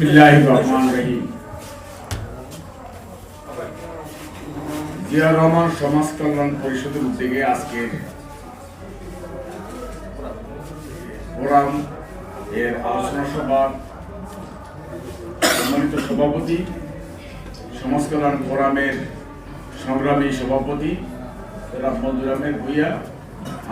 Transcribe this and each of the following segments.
বিসমিল্লাহ রহমান রহিম। জিয়া রহমান সমাজ কল্যাণ পরিষদের উদ্যোগে আজকের ফোরাম এর আলোচনা সভা সম্মানিত সভাপতি, সমাজ কল্যাণ ফোরামের সংগ্রামী সভাপতি মঞ্জুর আহমেদ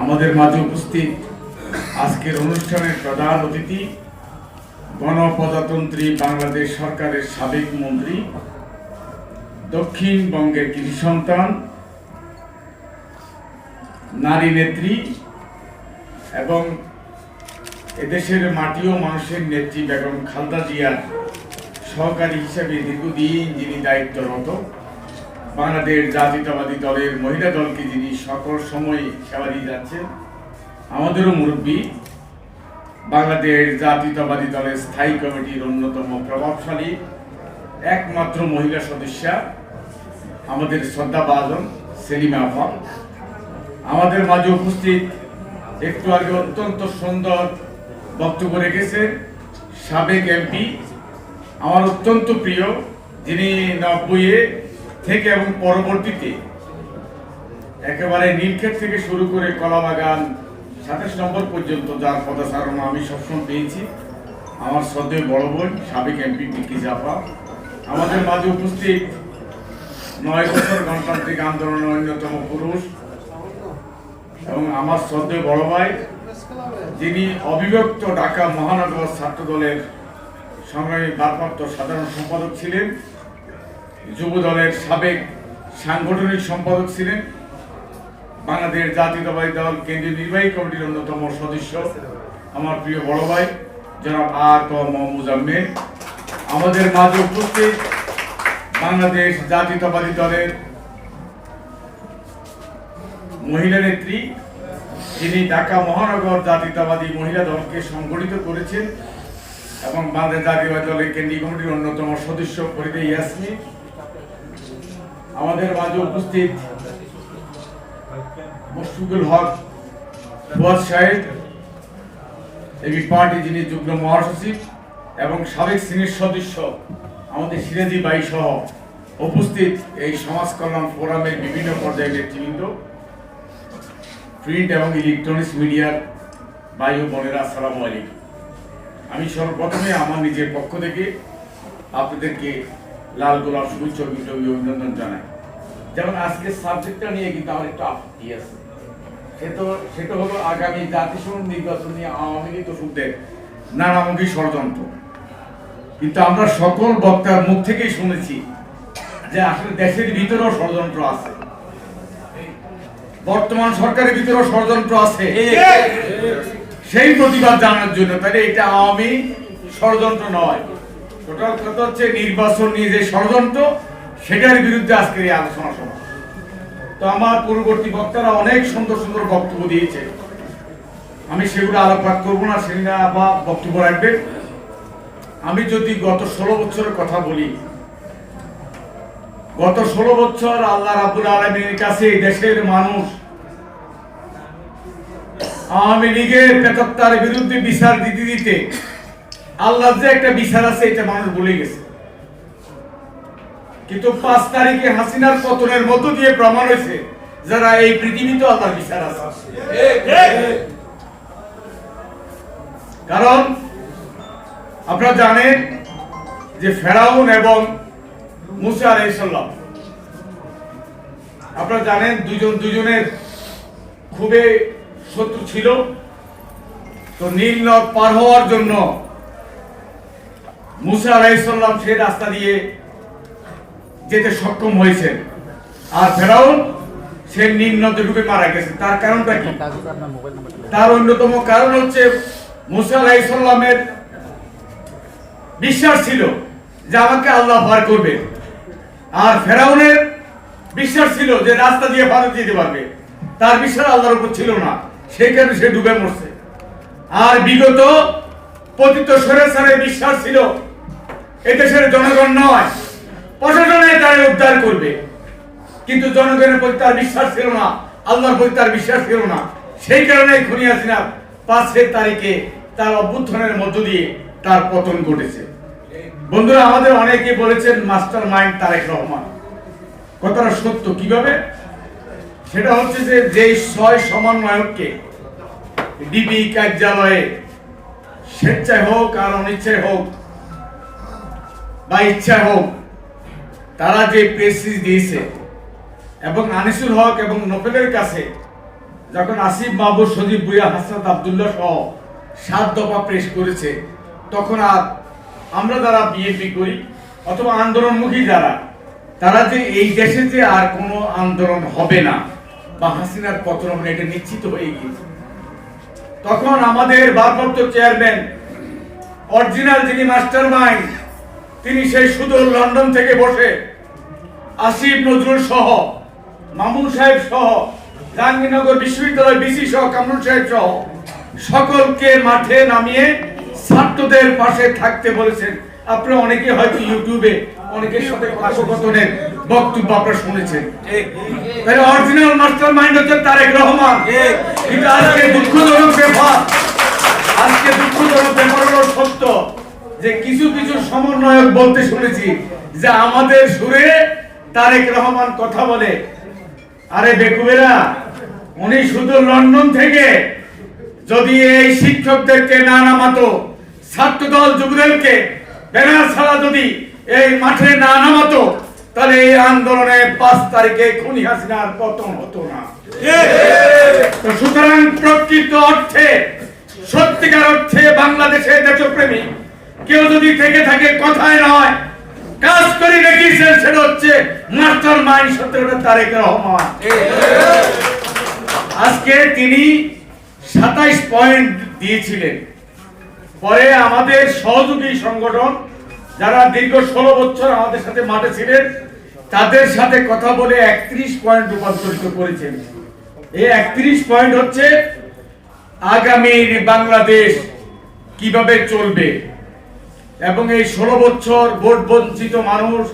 আমাদের মাঝে উপস্থিত আজকের অনুষ্ঠানের প্রধান অতিথি গণপ্রজাতন্ত্রী বাংলাদেশ সরকারের সাবেক মন্ত্রী দক্ষিণবঙ্গের কৃষি সন্তান, নারী নেত্রী এবং এদেশের মাটি ও মানুষের নেত্রী বেগম খালদা জিয়ার সহকারী হিসেবে দীর্ঘদিন যিনি দায়িত্বরত, বাংলাদেশ জাতীয়তাবাদী দলের মহিলা দলকে যিনি সকল সময় সেবা দিয়ে যাচ্ছেন, আমাদেরও মুরব্বী। বাংলাদেশ জাতীয়তাবাদী দলের স্থায়ী কমিটির অন্যতম প্রভাবশালী একমাত্র মহিলা সদস্যা আমাদের শ্রদ্ধা বাজন সেলিমা আফা আমাদের মাঝে উপস্থিত একটু আগে অত্যন্ত সুন্দর বক্তব্য রেখেছেন সাবেক এমপি আমার অত্যন্ত প্রিয়, যিনি নব্বইয়ে থেকে এবং পরবর্তীতে একেবারে নীলক্ষেত থেকে শুরু করে কলাবাগান সাতাশ নম্বর পর্যন্ত যার পদাচারণা আমি সবসময় পেয়েছি। আমার শ্রদ্ধেয় বড় বোন, সাবেক এমপি বিকি জাফা। আমাদের মাঝে উপস্থিত নয় বছর গণতান্ত্রিক আন্দোলনের অন্যতম পুরুষ এবং আমার শ্রদ্ধেয় বড় ভাই, যিনি অবিভক্ত ঢাকা মহানগর ছাত্র দলের সংগ্রামী ভারপ্রাপ্ত সাধারণ সম্পাদক ছিলেন যুব দলের সাবেক সাংগঠনিক সম্পাদক ছিলেন। বাংলাদেশ জাতীয়তাবাদী দল কেন্দ্রীয় নির্বাহী কমিটির অন্যতম সদস্য। আমার প্রিয় বড় ভাই, জনাব আর ক আহমেদ। আমাদের মাঝে উপস্থিত বাংলাদেশ জাতীয়তাবাদী দলের মহিলা নেত্রী, যিনি ঢাকা মহানগর জাতীয়তাবাদী মহিলা দলকে সংগঠিত করেছেন এবং বাংলাদেশ জাতীয়তাবাদী দলের কেন্দ্রীয় কমিটির অন্যতম সদস্য ফরিদে ইয়াসমিন। আমাদের মাঝে উপস্থিত মুশফিকুল হক, ফুয়াদ সাহেব এবি পার্টি যিনি যুগ্ম মহাসচিব এবং সাবেক সিনিয়র সদস্য আমাদের সিরাজি বাই সহ উপস্থিত এই সমাজ কল্যাণ ফোরামের বিভিন্ন পর্যায়ের নেতৃবৃন্দ, প্রিন্ট এবং ইলেকট্রনিক্স মিডিয়ার ও বোনেরা, আসসালামু আলাইকুম। আমি সর্বপ্রথমে আমার নিজের পক্ষ থেকে আপনাদেরকে লাল গোলাপ শুভেচ্ছা অভিনন্দন জানাই। যেমন আজকের সাবজেক্টটা নিয়ে কিন্তু আমার একটু আপত্তি আছে। সে তো সেটা হলো আগামী জাতিসংঘ নির্বাচন আওয়ামী লীগ দোষকদের নানামুখী ষড়যন্ত্র। কিন্তু আমরা সকল বক্তার মুখ থেকেই শুনেছি যে আসলে দেশের ভিতরেও ষড়যন্ত্র আছে। বর্তমান সরকারের ভিতরেও ষড়যন্ত্র আছে। সেই প্রতিবাদ জানার জন্য। তাহলে এটা আওয়ামী ষড়যন্ত্র নয়। টোটাল কথা হচ্ছে নির্বাচন নিয়ে যে ষড়যন্ত্র সেটার বিরুদ্ধে আজকের এই আলোচনা সভা। তো আমার পূর্ববর্তী বক্তারা অনেক সুন্দর সুন্দর বক্তব্য দিয়েছে। আমি সেগুলো আলোকপাত করব না, সেগুলো আবার বক্তব্য রাখবে আমি যদি গত ষোলো বছরের কথা বলি, গত ষোলো বছর আল্লাহ রাবুল আলমীর কাছে দেশের মানুষ আওয়ামী লীগের পেতত্তার বিরুদ্ধে বিচার দিতে দিতে আল্লাহ যে একটা বিচার আছে, এটা মানুষ বলে গেছে। কিন্তু পাঁচ তারিখে হাসিনার পতনের মধ্য দিয়ে প্রমাণ হয়েছে যারা এই পৃথিবীতে আল্লাহর বিচার আছে। কারণ আপনারা জানেন যে ফেরাউন এবং মুসা আলাইসাল্লাম আপনারা জানেন দুজন দুজনের খুবই শত্রু ছিল। তো নীল নদ পার হওয়ার জন্য মুসা আলাইসাল্লাম সে রাস্তা দিয়ে যেতে সক্ষম হয়েছে আর ফেরাউন, সে নদে ডুবে মারা গেছে। তার কারণটা কি? তার অন্যতম কারণ হচ্ছে মুসা আলাইসাল্লামের বিশ্বাস ছিল যে আমাকে আল্লাহ পার করবে। আর ফেরাউনের বিশ্বাস ছিল যে রাস্তা দিয়ে পার যেতে পারবে। তার বিশ্বাস আল্লাহর উপর ছিল না। সেই কারণে সে ডুবে মরছে। আর বিগত পতিত সরে সারে বিশ্বাস ছিল, এদেশের জনগণ নয়। প্রশাসনে তারা উদ্ধার করবে। কিন্তু জনগণের প্রতি তার বিশ্বাস ছিল না, আল্লাহর প্রতি তার বিশ্বাস ছিল না। সেই কারণে খুনি হাসিনা পাঁচের তারিখে তার অভ্যুত্থানের মধ্য দিয়ে তার পতন ঘটেছে। বন্ধুরা, আমাদের অনেকে বলেছেন মাস্টার মাইন্ড তারেক রহমান। কথাটা সত্য কীভাবে? সেটা হচ্ছে যে, যেই ছয় সমন্বয়ককে ডিবি, কার্যালয়ে স্বেচ্ছায় হোক আর অনিচ্ছায় হোক বা ইচ্ছা হোক তারা যে প্রেসিস দিয়েছে এবং আনিসুল হক এবং নোবেলের কাছে যখন আসিফ মাহবুব, সজীব বুয়া হাসান আবদুল্লাহ সহ সাত দফা প্রেস করেছে, তখন আর আমরা যারা বিএনপি করি অথবা আন্দোলনমুখী যারা, তারা যে এই দেশে যে আর কোনো আন্দোলন হবে না বা হাসিনার পতন হবে এটা নিশ্চিত হয়ে গিয়েছে। তখন আমাদের ভারপ্রাপ্ত চেয়ারম্যান অরিজিনাল যিনি মাস্টার মাইন্ড তিনি সেই সুদূর লন্ডন থেকে বসে আসিফ নজরুল সহ, মামুন সাহেব সহ, জাহাঙ্গীরনগর বিশ্ববিদ্যালয় বিসি সহ, কামরুল সাহেব সহ সকলকে মাঠে নামিয়ে ছাত্রদের পাশে থাকতে বলেছেন। আপনারা অনেকে হয়তো ইউটিউবে অনেকের সাথে কথোপকথনের বক্তব্য আপনারা শুনেছেন। তাহলে অরিজিনাল মাস্টার মাইন্ড হচ্ছে তারেক রহমান। কিন্তু আজকে দুঃখজনক ব্যাপার, আজকে দুঃখজনক ব্যাপার হলো সত্য। যে কিছু কিছু সমন্বয়ক বলতে শুনেছি যে আমাদের সুরে তারেক রহমান কথা বলে। আরে বেকুবেরা, উনি শুধু লন্ডন থেকে যদি এই শিক্ষকদেরকে না নামাতো, ছাত্রদল যুবদলকে ব্যানার ছাড়া যদি এই মাঠে না নামাতো, তাহলে এই আন্দোলনে পাঁচ তারিখে খুনি হাসিনার পতন হতো না। সুতরাং প্রকৃত অর্থে, সত্যিকার অর্থে বাংলাদেশে দেশপ্রেমী কেউ যদি থেকে থাকে কথায় নয়। কাজ করে দেখিয়েছেন সেটা হচ্ছে মাস্টার মাইন্ড সত্যটা তারেক রহমান। আজকে তিনি সাতাইশ পয়েন্ট দিয়েছিলেন। পরে আমাদের সহযোগী সংগঠন, যারা দীর্ঘ ষোলো বছর আমাদের সাথে মাঠে ছিলেন, তাদের সাথে কথা বলে একত্রিশ পয়েন্ট রূপান্তরিত করেছেন। এই একত্রিশ পয়েন্ট হচ্ছে আগামীর বাংলাদেশ কীভাবে চলবে? এবং এই ষোলো বছর ভোট বঞ্চিত মানুষ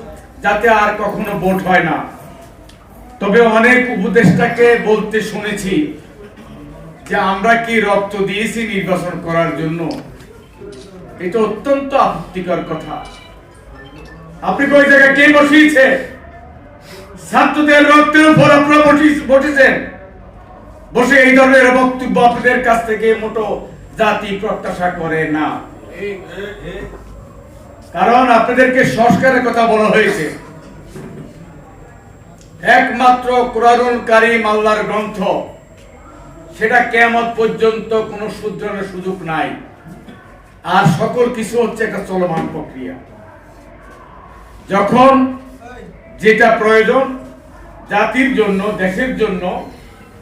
যাতে আর কখনো ভোট হয় না। তবে অনেক উপদেষ্টাকে বলতে শুনেছি যে আমরা কি রক্ত দিয়েছি নির্বাচন করার জন্য। এটা অত্যন্ত আপত্তিকর কথা। আপনি কই জায়গায় কে বসিয়েছে? ছাত্রদের রক্তের উপর আপনারা বসেছেন। বসে এই ধরনের বক্তব্য আপনাদের কাছ থেকে মোটো জাতি প্রত্যাশা করে না। কারণ আপনাদেরকে সংস্কারের কথা বলা হয়েছে। একমাত্র কোরআনুল কারিম আল্লাহর গ্রন্থ। সেটা কেমত পর্যন্ত কোনো শুদ্রনের সুযোগ নাই। আর সকল কিছু হচ্ছে একটা চলমান প্রক্রিয়া। যখন যেটা প্রয়োজন জাতির জন্য, দেশের জন্য,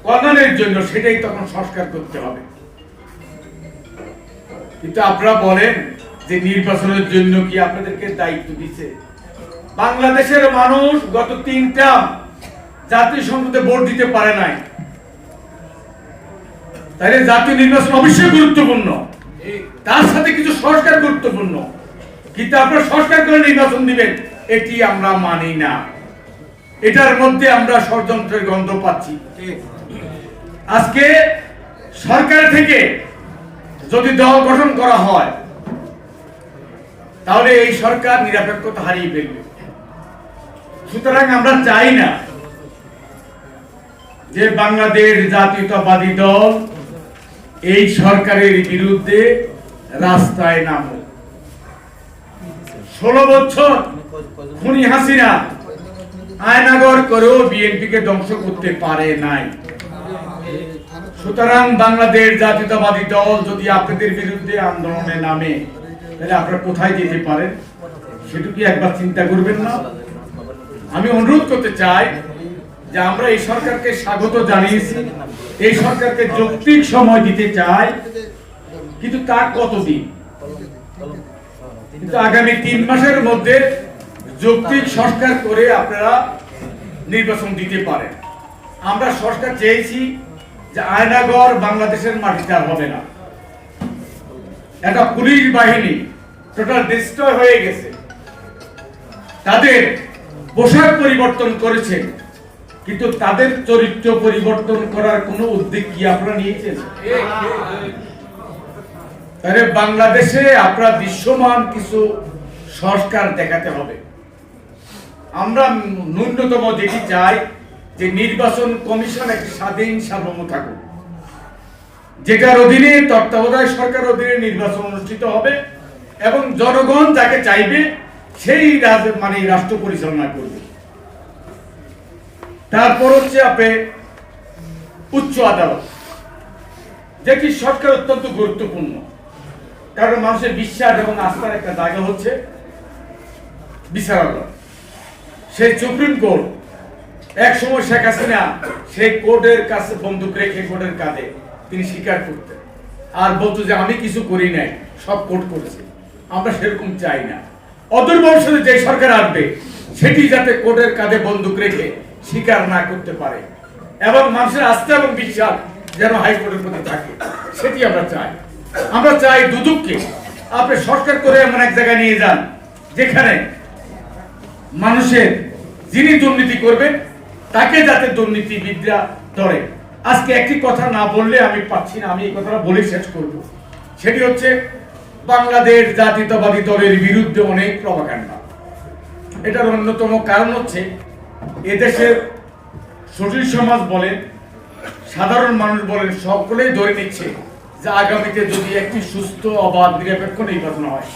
কল্যাণের জন্য, সেটাই তখন সংস্কার করতে হবে। কিন্তু আপনারা বলেন যে নির্বাচনের জন্য কি আপনাদেরকে দায়িত্ব দিছে? বাংলাদেশের মানুষ গত তিনটা জাতীয় সংসদে ভোট দিতে পারে নাই। তাহলে জাতীয় নির্বাচন অবশ্যই গুরুত্বপূর্ণ। তার সাথে কিছু সংস্কার গুরুত্বপূর্ণ। কিন্তু আপনারা সংস্কার করে নির্বাচন দিবেন, এটি আমরা মানি না। এটার মধ্যে আমরা ষড়যন্ত্রের গন্ধ পাচ্ছি। আজকে সরকার থেকে যদি দল গঠন করা হয় তাহলে এই সরকার নিরপেক্ষতা হারিয়ে ফেলবে সুতরাং আমরা চাই না যে বাংলাদেশ জাতীয়তাবাদী দল এই সরকারের বিরুদ্ধে রাস্তায় নামুক। ষোলো বছর খুনি হাসিনা আয়নাগর করেও বিএনপিকে ধ্বংস করতে পারে নাই। সুতরাং বাংলাদেশ জাতীয়তাবাদী দল যদি আপনাদের বিরুদ্ধে আন্দোলনে নামে তাহলে আপনারা কোথায় যেতে পারেন? সেটু কি একবার চিন্তা করবেন না? আমি অনুরোধ করতে চাই যে আমরা এই সরকারকে স্বাগত জানিয়েছি। এই সরকারকে যৌক্তিক সময় দিতে চাই। কিন্তু তা কতদিন? কিন্তু আগামী তিন মাসের মধ্যে যৌক্তিক সংস্কার করে আপনারা নির্বাচন দিতে পারেন। আমরা সংস্কার চেয়েছি যে আয়নাগর বাংলাদেশের মাটিতে আর হবে না। একটা পুলিশ বাহিনী টোটাল ডিস্ট্রয় হয়ে গেছে। তাদের পোশাক পরিবর্তন করেছে, কিন্তু তাদের চরিত্র পরিবর্তন করার কোনো উদ্যোগ কি আপনারা নিয়েছেন? তাহলে বাংলাদেশে আপনারা দৃশ্যমান কিছু সংস্কার দেখাতে হবে। আমরা ন্যূনতম যেটি চাই যে নির্বাচন কমিশন একটি স্বাধীন সার্বভৌম থাকুক যেটার অধীনে তত্ত্বাবধায়ক সরকার অধীনে নির্বাচন অনুষ্ঠিত হবে এবং জনগণ যাকে চাইবে সেই মানে রাষ্ট্র পরিচালনা করবে। তারপর হচ্ছে আপনি উচ্চ আদালত, যেটি সরকার অত্যন্ত গুরুত্বপূর্ণ, কারণ মানুষের বিশ্বাস এবং আস্থার একটা জায়গা হচ্ছে বিচারালয় সেই সুপ্রিম কোর্ট এক সময় শেখ হাসিনা সেই কোর্টের কাছে বন্দুক রেখে কোর্টের কাঁধে তিনি স্বীকার করতেন। আর বলতো যে, আমি কিছু করি নাই, সব কোর্ট করেছে। আমরা সেরকম চাই না। অদূর ভবিষ্যতে যে সরকার আসবে, সেটি যাতে কোর্টের কাঁধে বন্দুক রেখে স্বীকার না করতে পারে। এবং মানুষের আস্থা এবং বিশ্বাস যেন হাইকোর্টের প্রতি থাকে, সেটি আমরা চাই। আমরা চাই দুদককে আপনি সরকার করে এমন এক জায়গায় নিয়ে যান, যেখানে মানুষের যিনি দুর্নীতি করবেন, তাকে যাতে দুর্নীতিবিদরা ধরে। আজকে একটি কথা না বললে আমি পাচ্ছি না, আমি এই কথাটা বলে শেষ করব। সেটি হচ্ছে, বাংলাদেশ জাতীয়তাবাদী দলের বিরুদ্ধে অনেক প্রভাকাণ্ডা এটার অন্যতম কারণ হচ্ছে, এদেশের সুশীল সমাজ বলেন, সাধারণ মানুষ বলেন, সকলেই ধরে নিচ্ছে যে আগামীতে যদি একটি সুস্থ, অবাধ, নিরপেক্ষ নির্বাচন হয়,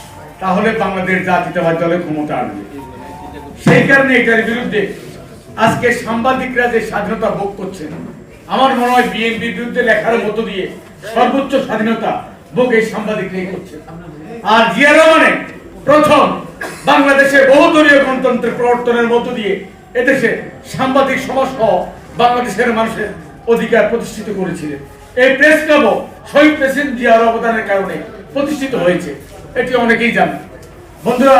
তাহলে বাংলাদেশ জাতীয়তাবাদী দলের ক্ষমতা আসবে। সেই কারণে এটার বিরুদ্ধে আজকে সাংবাদিকরা যে স্বাধীনতা ভোগ করছেন আমার মনে হয় বিএনপির বিরুদ্ধে লেখার মতো দিয়ে সর্বোচ্চ স্বাধীনতা ভোগ এই সাংবাদিকরাই করছেন আর জিয়া রহমানে প্রথম বাংলাদেশে বহুদলীয় গণতন্ত্রের প্রবর্তনের মধ্য দিয়ে এদেশে সাংবাদিক সমাজ সহ বাংলাদেশের মানুষের অধিকার প্রতিষ্ঠিত করেছিলেন। এই প্রেস ক্লাবও শহীদ প্রেসিডেন্ট জিয়ার অবদানের কারণে প্রতিষ্ঠিত হয়েছে। এটি অনেকেই জানে বন্ধুরা,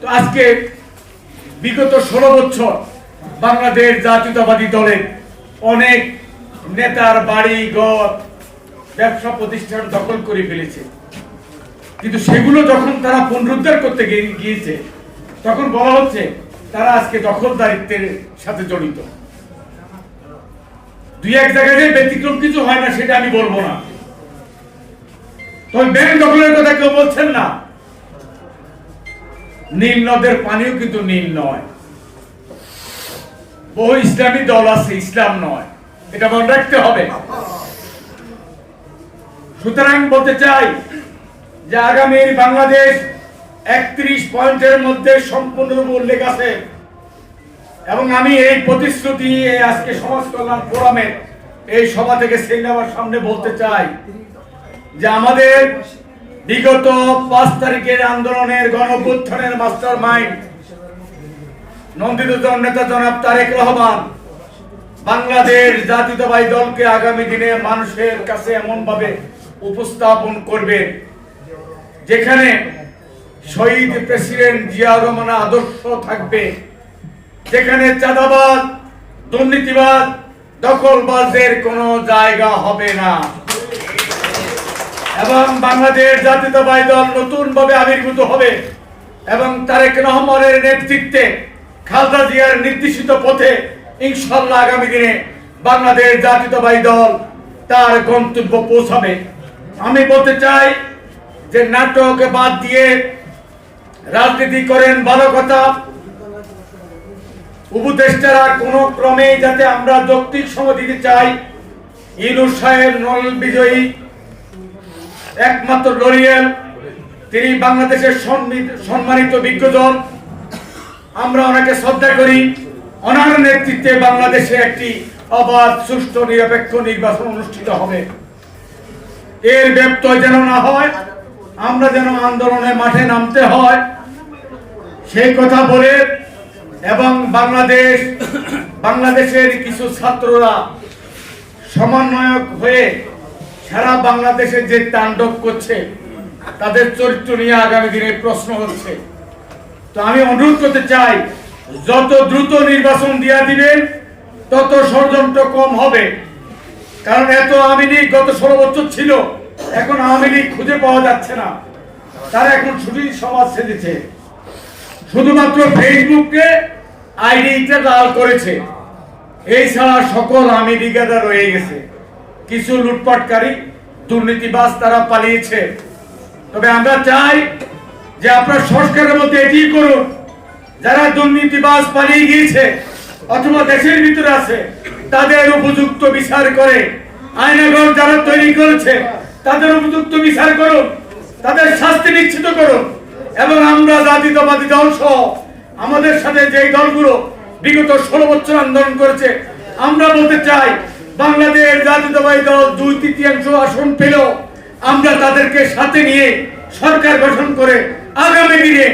তো আজকে বিগত ষোলো বছর বাংলাদেশ জাতীয়তাবাদী দলের অনেক নেতার বাড়ি ঘর ব্যবসা প্রতিষ্ঠান দখল করে ফেলেছে। কিন্তু সেগুলো যখন তারা পুনরুদ্ধার করতে গিয়েছে, তখন বলা হচ্ছে তারা আজকে দখলদারিত্বের সাথে জড়িত। দুই এক জায়গায় ব্যতিক্রম কিছু হয় না, সেটা আমি বলব না। তবে ব্যাংক দখলের কথা কেউ বলছেন না। নীল নদের পানিও কিন্তু নীল নয়। বহু ইসলামী দল আছে, ইসলাম নয়। এটা মনে রাখতে হবে। সুতরাং বলতে চাই যে আগামীর বাংলাদেশ একত্রিশ পয়েন্টের মধ্যে সম্পূর্ণরূপে উল্লেখ আছে। এবং আমি এই প্রতিশ্রুতি আজকে সমাজ কল্যাণ ফোরামের এই সভা থেকে সিনেমার সামনে বলতে চাই যে আমাদের বিগত পাঁচ তারিখের আন্দোলনের গণপুত্থানের মাস্টার মাইন্ড নন্দিত নেতা জনাব তারেক রহমান বাংলাদেশ জাতীয়তাবাদী দলকে আগামী দিনে মানুষের কাছে এমন ভাবে উপস্থাপন করবে, যেখানে শহীদ প্রেসিডেন্ট জিয়া রহমানের আদর্শ থাকবে, যেখানে চাঁদাবাদ দুর্নীতিবাদ দখলবাজের কোনো জায়গা হবে না। এবং বাংলাদেশ জাতীয়তাবাদী দল নতুন ভাবে আবির্ভূত হবে এবং তারেক রহমানের নেতৃত্বে খালদা জিয়ার নির্দেশিত পথে ইনশাল্লাহ আগামী দিনে বাংলাদেশ জাতীয়তাবাদী দল তার গন্তব্য পৌঁছাবে। আমি বলতে চাই যে নাটক বাদ দিয়ে রাজনীতি করেন ভালো কথা। উপদেষ্টারা কোন ক্রমে যাতে আমরা যৌক্তিক সময় দিতে চাই। ইনুর সাহেব নল বিজয়ী, একমাত্র লরিয়াল। তিনি বাংলাদেশের সম্মি- সম্মানিত বিজ্ঞজন। আমরা ওনাকে শ্রদ্ধা করি। ওনার নেতৃত্বে বাংলাদেশে একটি অবাধ, সুষ্ঠু, নিরপেক্ষ নির্বাচন অনুষ্ঠিত হবে। এর ব্যত্যয় যেন না হয়, আমরা যেন আন্দোলনে মাঠে নামতে হয়, সেই কথা বলে এবং বাংলাদেশ, বাংলাদেশের কিছু ছাত্ররা সমন্বয়ক হয়ে সারা বাংলাদেশে যে তাণ্ডব করছে, তাদের চরিত্র নিয়ে আগামী দিনে প্রশ্ন হচ্ছে। তো আমি অনুরোধ করতে চাই যত দ্রুত নির্বাচন দিয়া দিবেন, তত ষড়যন্ত্র কম হবে। কারণ এত আওয়ামী লীগ গত ষোলো বছর ছিল, এখন আওয়ামী লীগ খুঁজে পাওয়া যাচ্ছে না। তারা এখন ছুটির সমাজ সেজেছে। শুধুমাত্র ফেসবুকে আইডিটা লাল করেছে। এই ছাড়া সকল আমি লীগেরা রয়ে গেছে। কিছু লুটপাটকারী, দুর্নীতিবাজ তারা পালিয়েছে। তবে আমরা চাই যে আপনার সংস্কারের মধ্যে এটি করুন। যারা দুর্নীতিবাজ পালিয়ে গিয়েছে, অথবা দেশের ভিতরে আছে, তাদের উপযুক্ত বিচার করে আইনাগর যারা তৈরি করেছে, তাদের উপযুক্ত বিচার করুন, তাদের শাস্তি নিশ্চিত করুন, এবং আমরা জাতীয়তাবাদী দল সহ আমাদের সাথে যেই দলগুলো বিগত ষোলো বছর আন্দোলন করেছে, আমরা বলতে চাই, বাংলাদেশ জাতীয়তাবাদী দল দুই তৃতীয়াংশ আসন পেল আমরা তাদেরকে সাথে নিয়ে সরকার গঠন করে আগামী দিনে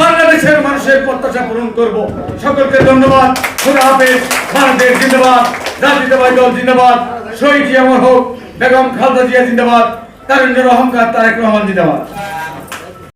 বাংলাদেশের মানুষের প্রত্যাশা পূরণ করব। সকলকে ধন্যবাদ। খুদা হাফেজ। ভারতের জিন্দাবাদ। জাতীয়তাবাদী দল জিন্দাবাদ। শহীদ জিয়া হোক বেগম খালদা জিয়া জিন্দাবাদ। তারেন্দ্র অহংকার তারেক রহমান জিন্দাবাদ।